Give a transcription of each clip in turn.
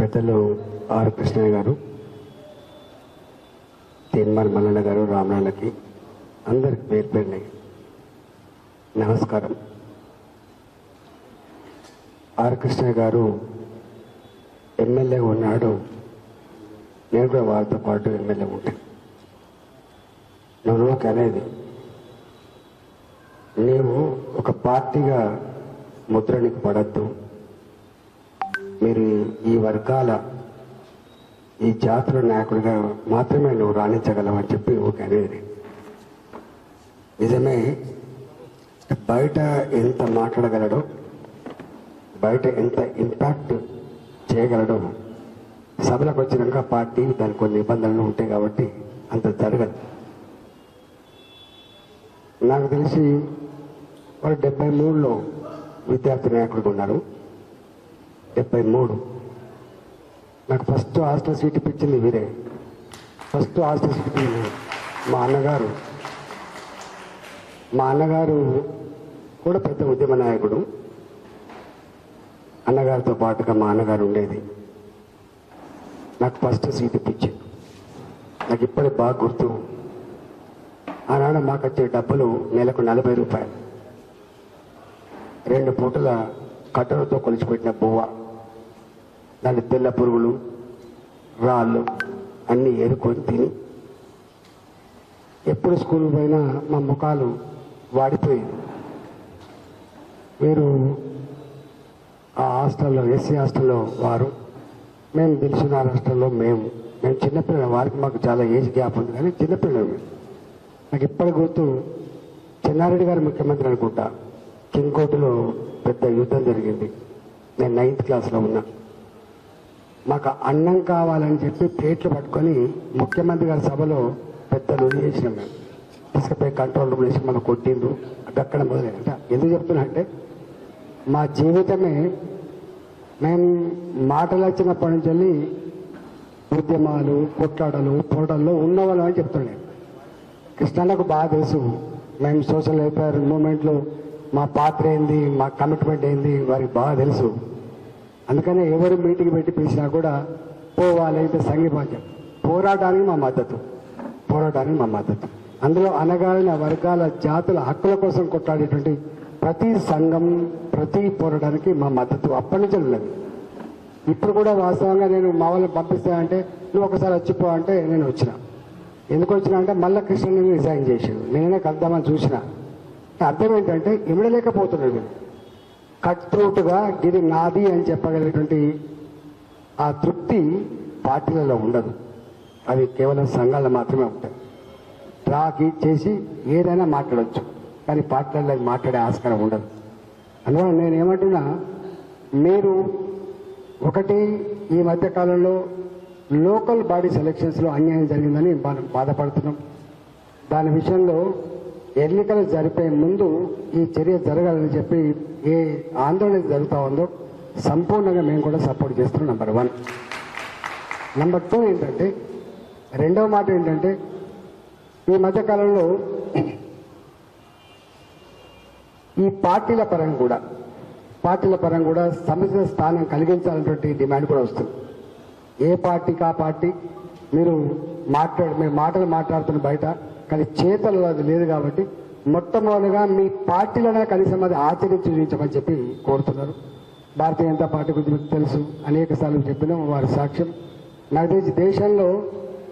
పెద్దలు ఆర్ కృష్ణయ్య గారు తీన్మార్ మల్లన్న గారు రామనాళ్ళకి అందరికి పేరు పేరున్నాయి నమస్కారం. ఆర్ కృష్ణయ్య గారు ఎమ్మెల్యే ఉన్నాడు. నేను కూడా వారితో పాటు ఎమ్మెల్యే ఉంటాను నువ్వు అనేది నీవు ఒక పార్టీగా ముద్ర పడద్దు. మీరు ఈ వర్గాల ఈ జాతుల నాయకుడిగా మాత్రమే నువ్వు రాణించగలవని చెప్పి ఒక అనేది. నిజమే బయట ఎంత మాట్లాడగలడో బయట ఎంత ఇంపాక్ట్ చేయగలడో సభలకు వచ్చినాక పార్టీ దాని కొన్ని నిబంధనలు ఉంటాయి కాబట్టి అంత జరగదు. నాకు తెలిసి వారు డెబ్బై మూడులో విద్యార్థి నాయకుడిగా ఉన్నారు డెబ్బై మూడు. నాకు ఫస్ట్ హాస్టల్ సీట్ ఇప్పించింది వీరే ఫస్ట్ హాస్టల్ సీట్ మా అన్నగారు. మా అన్నగారు కూడా పెద్ద ఉద్యమ నాయకుడు. అన్నగారితో పాటుగా మా అన్నగారు ఉండేది. నాకు ఫస్ట్ సీట్ ఇప్పించింది నాకు ఇప్పటికి బాగా గుర్తు. ఆనాడు మాకు వచ్చే డబ్బులు నెలకు నలభై రూపాయలు. రెండు పూటల కట్టెలతో కొలిచిపెట్టిన బువ్వ. దాని తెల్ల పురుగులు రాళ్ళు అన్నీ ఏరుకొని తిని ఎప్పుడు స్కూల్ పోయినా మా ముఖాలు వాడిపోయేది మీరు ఆ హాస్టల్లో ఎస్సీ హాస్టల్లో వారు. మేము తెలిసిన హాస్టల్లో మేము. మేము చిన్నపిల్లలు వారికి మాకు చాలా ఏజ్ గ్యాప్ ఉంది కానీ చిన్నపిల్లలు మేము. నాకు ఇప్పటి గుర్తు చెన్నారెడ్డి గారు ముఖ్యమంత్రి అనుకుంటా. కింగ్కోటలో పెద్ద యుద్ధం జరిగింది. నేను నైన్త్ క్లాస్లో ఉన్నా. మాకు అన్నం కావాలని చెప్పి ప్లేట్లు పట్టుకొని ముఖ్యమంత్రి గారి సభలో పెద్ద లొల్లి చేసినాం మేము. తీసుకుపోయి కంట్రోల్ రూమ్ వేసి మనం కొట్టిండ్రు. అక్కడ మొదలైందంట ఎందుకు చెప్తున్నా అంటే మా జీవితమే మేము మాటలు వచ్చినప్పటి నుంచి వెళ్ళి ఉద్యమాలు కొట్లాడలు పోటల్లో ఉన్నవాళ్ళం అని చెప్తున్నాను కృష్ణన్నకు బాగా తెలుసు మేము సోషల్ వెల్ఫేర్ మూమెంట్లో మా పాత్ర ఏంది మా కమిట్మెంట్ ఏంది వారికి బాగా తెలుసు. అందుకనే ఎవరు మీటింగ్ పెట్టి పిలిచినా కూడా పోవాలైతే సంఘీభాగ్యం పోరాటానికి మా మద్దతు. పోరాటానికి మా మద్దతు. అందులో అనగారిన వర్గాల జాతుల హక్కుల కోసం కొట్లాడేటువంటి ప్రతి సంఘం ప్రతి పోరాటానికి మా మద్దతు అప్పటి నుంచి ఉన్నది. ఇప్పుడు కూడా వాస్తవంగా నేను మా వాళ్ళని పంపిస్తానంటే నువ్వు ఒకసారి వచ్చిపో అంటే నేను వచ్చిన. ఎందుకు వచ్చినా అంటే మళ్ళా కృష్ణ రిజైన్ చేసాడు నేనే కలుద్దామని చూసిన. అర్థం ఏంటంటే ఇమడలేకపోతున్నాడు కట్ త్రూట్గా ఇది నాది అని చెప్పగలిగినటువంటి ఆ తృప్తి పార్టీలలో ఉండదు. అవి కేవలం సంఘాల్లో మాత్రమే ఉంటాయి. డ్రాకి చేసి ఏదైనా మాట్లాడవచ్చు కానీ పార్టీలలో మాట్లాడే ఆస్కారం ఉండదు. అందువల్ల నేను ఏమంటున్నా మీరు ఒకటి ఈ మధ్య కాలంలో లోకల్ బాడీ సెలక్షన్స్లో అన్యాయం జరిగిందని మనం బాధపడుతున్నాం. దాని విషయంలో ఎన్నికలు జరిపే ముందు ఈ చర్య జరగాలని చెప్పి ఏ ఆందోళన జరుగుతూ ఉందో సంపూర్ణంగా మేము కూడా సపోర్ట్ చేస్తున్నాం నంబర్ వన్ నంబర్ టూ ఏంటంటే రెండవ మాట ఏంటంటే ఈ మధ్యకాలంలో ఈ పార్టీల పరంగా కూడా పార్టీల పరంగా కూడా సమస్య స్థానం కలిగించాలన్నటువంటి డిమాండ్ కూడా వస్తుంది. ఏ పార్టీకి ఆ పార్టీ? మీరు మాట్లాడు మీరు మాటలు మాట్లాడుతున్న బయట కానీ చేతల్లో అది లేదు కాబట్టి మొట్టమొదటిగా మీ పార్టీలోనే కనీసం అది ఆచరించి చూపించమని చెప్పి కోరుతున్నారు. భారతీయ జనతా పార్టీ గురించి మీకు తెలుసు. అనేక సార్లు చెప్పినాం వారి సాక్ష్యం. నాకు తెలిసి దేశంలో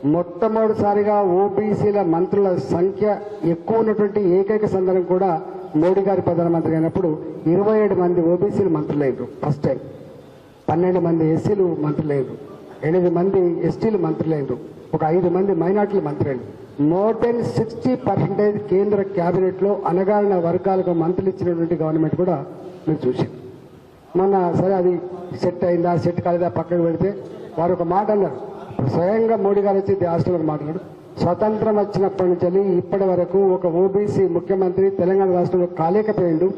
మొట్టమొదటిసారిగా ఓబీసీల మంత్రుల సంఖ్య ఎక్కువ ఉన్నటువంటి ఏకైక సందర్భం కూడా మోడీ గారి ప్రధానమంత్రి అయినప్పుడు ఇరవై ఏడు మంది ఓబీసీలు మంత్రులయ్యారు ఫస్ట్ టైం. పన్నెండు మంది ఎస్సీలు మంత్రులయ్యారు ఎనిమిది మంది ఎస్టీలు మంత్రులయ్యారు ఒక ఐదు మంది మైనార్టీలు మంత్రులు మోర్ దెన్ సిక్స్టీ పర్సెంటేజ్ కేంద్ర క్యాబినెట్లో అనగారిన వర్గాలకు మంత్రులు ఇచ్చినటువంటి గవర్నమెంట్ కూడా మీరు చూసారు మొన్న సరే అది సెట్ అయిందా సెట్ కాలేదా పక్కకు పెడితే వారు ఒక మాట అన్నారు. స్వయంగా మోడీ గారు వచ్చి హాస్టల్లో మాట్లాడు స్వతంత్రం వచ్చినప్పటి నుంచి ఇప్పటి వరకు ఒక ఓబీసీ ముఖ్యమంత్రి తెలంగాణ రాష్ట్రంలో కాలేకపోయిండు.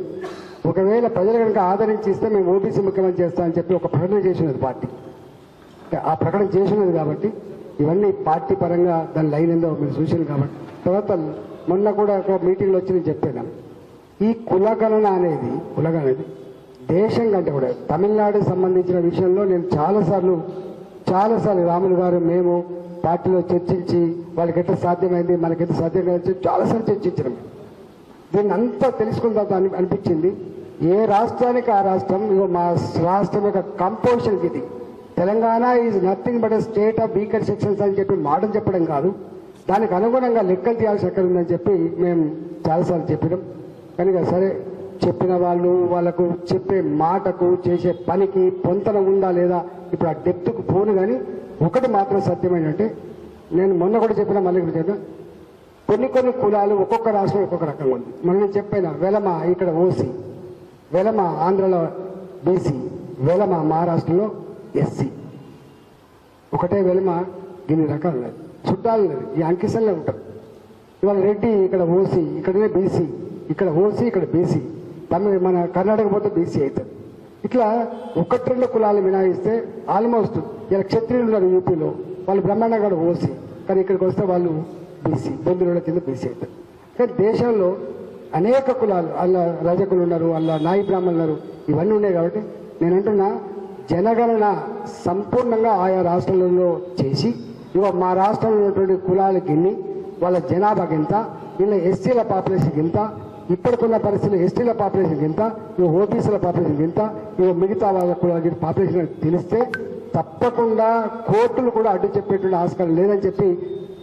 ఒకవేళ ప్రజలు కనుక ఆదరించి ఇస్తే మేము ఓబీసీ ముఖ్యమంత్రి చేస్తామని చెప్పి ఒక ప్రకటన చేసినది పార్టీ. ఆ ప్రకటన చేసినది కాబట్టి ఇవన్నీ పార్టీ పరంగా దాని లైన్ ఏందో మీరు చూసారు కాబట్టి. తర్వాత మొన్న కూడా ఒక మీటింగ్లో వచ్చి నేను చెప్పాను. ఈ కులగణన అనేది కులగణన అనేది దేశం కంటే కూడా తమిళనాడుకి సంబంధించిన విషయంలో నేను చాలాసార్లు చాలాసార్లు రాములు గారు మేము పార్టీలో చర్చించి వాళ్ళకి ఎట్లా సాధ్యమైంది మనకి ఎట్లా సాధ్యం కాదు చాలాసార్లు చర్చించడం. దీన్ని అంతా తెలుసుకున్న తర్వాత అనిపించింది ఏ రాష్ట్రానికి ఆ రాష్ట్రం ఇగో మా రాష్ట్రం యొక్క కంపోజిషన్ ఇది. Telangana is nothing but state of weaker sections అని చెప్పి మాటలు చెప్పడం కాదు. దానికి అనుగుణంగా లెక్కలు తీయాల్సి ఎక్కడ ఉందని చెప్పి మేము చాలాసార్లు చెప్పినాం. కనుక సరే చెప్పిన వాళ్ళు వాళ్ళకు చెప్పే మాటకు చేసే పనికి పొంతన ఉందా లేదా ఇప్పుడు ఆ డెప్త్కు పోను కానీ ఒకటి మాత్రం సత్యమైనట్టే నేను మొన్న కూడా చెప్పిన మళ్ళీ కూడా చెప్పిన కొన్ని కొన్ని కులాలు ఒక్కొక్క రాష్ట్రం ఒక్కొక్క రకంగా ఉంది. మనం చెప్పిన వెలమ ఇక్కడ ఓసీ వెలమ ఆంధ్రలో బీసీ వెలమ మహారాష్ట్రలో ఎస్సీ. ఒకటే వెలమ దీని రకాలు. ఉన్నాయి చుట్టాలు ఉన్నాయి ఈ అంకిసంలో ఉంటారు. ఇవాళ రెడ్డి ఇక్కడ ఓసీ ఇక్కడనే బీసీ ఇక్కడ ఓసీ ఇక్కడ బీసీ. తమిళ మన కర్ణాటక పోతే బీసీ అవుతుంది ఇట్లా ఒకటి రెండు కులాలు మినాయిస్తే ఆల్మోస్ట్ ఇలా క్షత్రియులు ఉన్నారు యూపీలో. వాళ్ళు బ్రహ్మాండంగా కూడా ఓసీ. కానీ ఇక్కడికి వస్తే వాళ్ళు బీసీ. బొందుల కింద బీసీ అవుతారు కానీ దేశంలో అనేక కులాలు. అలా రజకులు ఉన్నారు అలా నాయి బ్రాహ్మణులు ఉన్నారు. ఇవన్నీ ఉన్నాయి కాబట్టి నేను అంటున్నా జనగణన సంపూర్ణంగా ఆయా రాష్ట్రాలలో చేసి ఇవ మా రాష్ట్రంలో ఉన్నటువంటి కులాలకి ఎన్ని వాళ్ళ జనాభాకి ఎంత వీళ్ళ ఎస్సీల పాపులేషన్కి ఎంత ఇప్పటికున్న పరిస్థితులు ఎస్టీల పాపులేషన్కి ఎంత ఇక ఓబీసీల పాపులేషన్కి ఎంత ఇక మిగతా వాళ్ళ కులాలకి పాపులేషన్ తెలిస్తే తప్పకుండా కోర్టులు కూడా అడ్డు చెప్పేటువంటి ఆస్కారం లేదని చెప్పి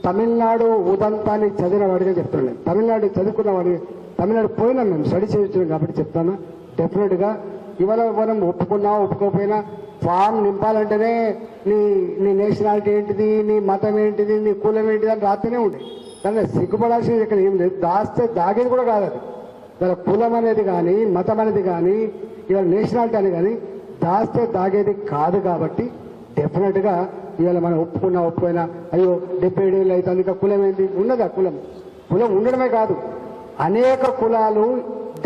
తమిళనాడు ఉదంతాన్ని చదివిన వాడిగా చెప్తున్నాను. తమిళనాడు చదువుకున్న వాడిగా తమిళనాడు పోయినా మేము స్టడీ చేయించాం కాబట్టి చెప్తాను. డెఫినెట్గా ఇవాళ మనం ఒప్పుకున్నా ఒప్పుకోకపోయినా ఫామ్ నింపాలంటేనే నీ నీ నేషనాలిటీ ఏంటిది నీ మతం ఏంటిది నీ కులం ఏంటిది అని రాస్తూనే ఉండే. కానీ సిగ్గుపడాల్సింది ఇక్కడ ఏం లేదు. దాస్తే దాగేది కూడా కాదు అది ఇవాళ కులం అనేది కానీ మతం అనేది కానీ ఇవాళ నేషనాలిటీ అని కానీ దాస్తే దాగేది కాదు కాబట్టి డెఫినెట్గా ఇవాళ మనం ఒప్పుకున్నా ఒప్పుకోయినా అయ్యో డెబ్బై ఏళ్ళు అవుతుంది ఇంకా కులం ఏంటి ఉన్నదా కులం. కులం ఉండడమే కాదు. అనేక కులాలు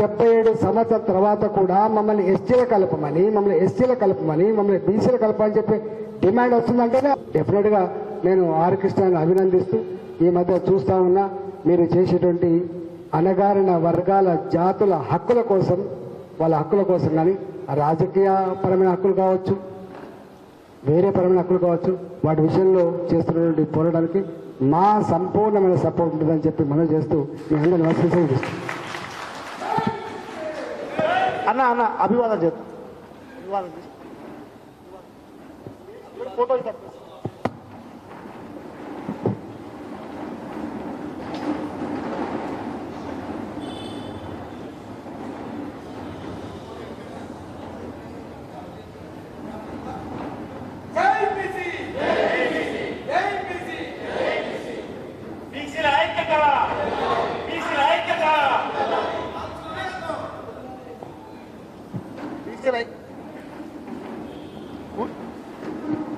డెబ్బై ఏడు సంవత్సరాల తర్వాత కూడా మమ్మల్ని ఎస్టీల కలపమని మమ్మల్ని ఎస్సీల కలపమని మమ్మల్ని బీసీల కలపమని చెప్పి డిమాండ్ వస్తుందంటేనే డెఫినెట్గా నేను ఆర్ అభినందిస్తూ ఈ మధ్య చూస్తా ఉన్నా. మీరు చేసేటువంటి అనగారిన వర్గాల జాతుల హక్కుల కోసం వాళ్ళ హక్కుల కోసం కానీ రాజకీయ పరమైన హక్కులు కావచ్చు వేరే పరమైన హక్కులు కావచ్చు వాటి విషయంలో చేస్తున్నటువంటి పోరాటానికి మా సంపూర్ణమైన సపోర్ట్ ఉంటుందని చెప్పి మనం చేస్తూ మీ అందరిని నమస్కరిస్తూ అన్న అన్న అభివాదం చేద్దాం అభివాదం చేద్దాం. ఫోటో